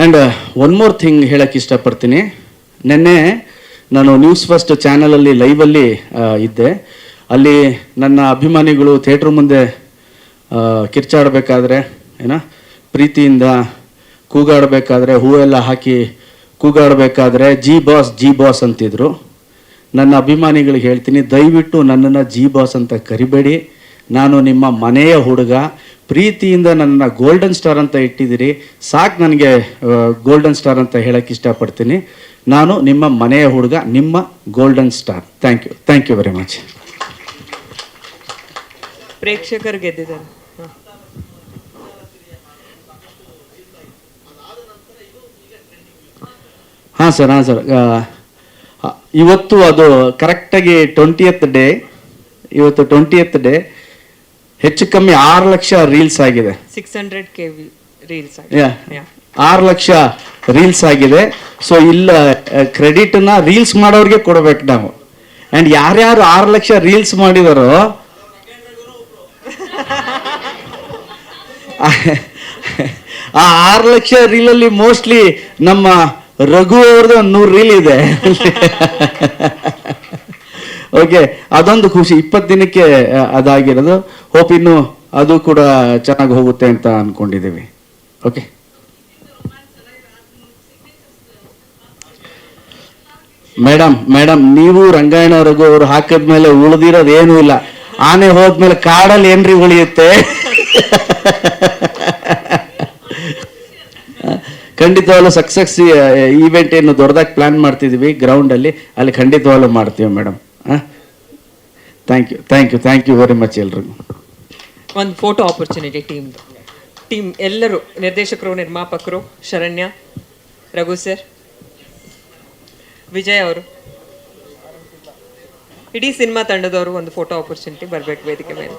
And one more thing ಹೇಳಕ್ಕೆ ಇಷ್ಟಪಡ್ತೀನಿ. ನಿನ್ನೆ ನಾನು ನ್ಯೂಸ್ ಫಸ್ಟ್ ಚಾನಲಲ್ಲಿ ಲೈವಲ್ಲಿ ಇದ್ದೆ. ಅಲ್ಲಿ ನನ್ನ ಅಭಿಮಾನಿಗಳು ಥಿಯೇಟ್ರ್ ಮುಂದೆ ಕಿರ್ಚಾಡಬೇಕಾದ್ರೆ, ಏನ, ಪ್ರೀತಿಯಿಂದ ಕೂಗಾಡಬೇಕಾದ್ರೆ, ಹೂವೆಲ್ಲ ಹಾಕಿ ಕೂಗಾಡಬೇಕಾದ್ರೆ, ಜಿ ಬಾಸ್ ಜಿ ಬಾಸ್ ಅಂತಿದ್ರು. ನನ್ನ ಅಭಿಮಾನಿಗಳಿಗೆ ಹೇಳ್ತೀನಿ, ದಯವಿಟ್ಟು ನನ್ನನ್ನು ಜಿ ಬಾಸ್ ಅಂತ ಕರಿಬೇಡಿ. ನಾನು ನಿಮ್ಮ ಮನೆಯ ಹುಡುಗ. ಪ್ರೀತಿಯಿಂದ ನನ್ನ ಗೋಲ್ಡನ್ ಸ್ಟಾರ್ ಅಂತ ಇಟ್ಟಿದ್ದೀರಿ. ಸಾಕು ನನಗೆ ಗೋಲ್ಡನ್ ಸ್ಟಾರ್ ಅಂತ ಹೇಳಕ್ಕೆ ಇಷ್ಟಪಡ್ತೀನಿ. ನಾನು ನಿಮ್ಮ ಮನೆಯ ಹುಡುಗ ನಿಮ್ಮ golden star thank you thank you very much ಪ್ರೇಕ್ಷಕರು ಗೆದ್ದಿದ್ದಾರೆ. ಹ. ಹಾಂ ಸರ್ ಹಾಂ ಸರ್. ಇವತ್ತು ಅದು ಕರೆಕ್ಟಾಗಿ ಟ್ವೆಂಟಿಯತ್ ಡೇ ಇವತ್ತು ಟ್ವೆಂಟಿಯತ್ ಡೇ ಹೆಚ್ಚು ಕಮ್ಮಿ ಆರು ಲಕ್ಷ ರೀಲ್ಸ್ ಆಗಿದೆ. Six hundred K V reels ಆರು ಲಕ್ಷ ರೀಲ್ಸ್ ಆಗಿದೆ. ಸೊ ಇಲ್ಲ ಕ್ರೆಡಿಟ್ನ ರೀಲ್ಸ್ ಮಾಡೋರಿಗೆ ಕೊಡ್ಬೇಕು ನಾವು. ಆ್ಯಂಡ್ ಯಾರ್ಯಾರು ಆರು ಲಕ್ಷ ರೀಲ್ಸ್ ಮಾಡಿದಾರೋ ಆ ಆರು ಲಕ್ಷ ರೀಲಲ್ಲಿ ಮೋಸ್ಟ್ಲಿ ನಮ್ಮ ರಘು ಅವ್ರದ್ದು ಒಂದು ನೂರು ರೀಲ್ ಇದೆ. ಓಕೆ ಅದೊಂದು ಖುಷಿ. ಇಪ್ಪತ್ತು ದಿನಕ್ಕೆ ಅದಾಗಿರೋದು. ಹೋಪ್ ಇನ್ನು ಅದು ಕೂಡ ಚೆನ್ನಾಗಿ ಹೋಗುತ್ತೆ ಅಂತ ಅನ್ಕೊಂಡಿದ್ದೀವಿ. ಓಕೆ ಮೇಡಮ್ ಮೇಡಮ್ ನೀವು ರಂಗಾಯಣ ರಘು ಅವರು ಹಾಕಿದ್ಮೇಲೆ ಉಳಿದಿರೋದು ಏನೂ ಇಲ್ಲ. ಆನೆ ಹೋದ್ಮೇಲೆ ಕಾಡಲ್ಲಿ ಏನ್ರಿ ಉಳಿಯುತ್ತೆ? ಖಂಡಿತವಾಗ್ಲೂ ಸಕ್ಸಸ್ ಈವೆಂಟ್ ಏನು ದೊಡ್ಡದಾಗಿ ಪ್ಲಾನ್ ಮಾಡ್ತಿದ್ದೀವಿ ಗ್ರೌಂಡಲ್ಲಿ ಅಲ್ಲಿ. ಖಂಡಿತವಾಗ್ಲೂ ಮಾಡ್ತೀವಿ madam thank you thank you thank you very much ಎಲ್ರಿಗೂ. ಒಂದು ಫೋಟೋ ಆಪರ್ಚುನಿಟಿ ಟೀಮ್ ಟೀಮ್ ಎಲ್ಲರೂ, ನಿರ್ದೇಶಕರು, ನಿರ್ಮಾಪಕರು, ಶರಣ್ಯ, ರಘು ಸರ್ ವಿಜಯ್ ಅವರು. ಇಡೀ ಸಿನಿಮಾ ತಂಡದವರು ಒಂದು ಫೋಟೋ ಆಪರ್ಚುನಿಟಿ ಬರಬೇಕು ವೇದಿಕೆ ಮೇಲೆ.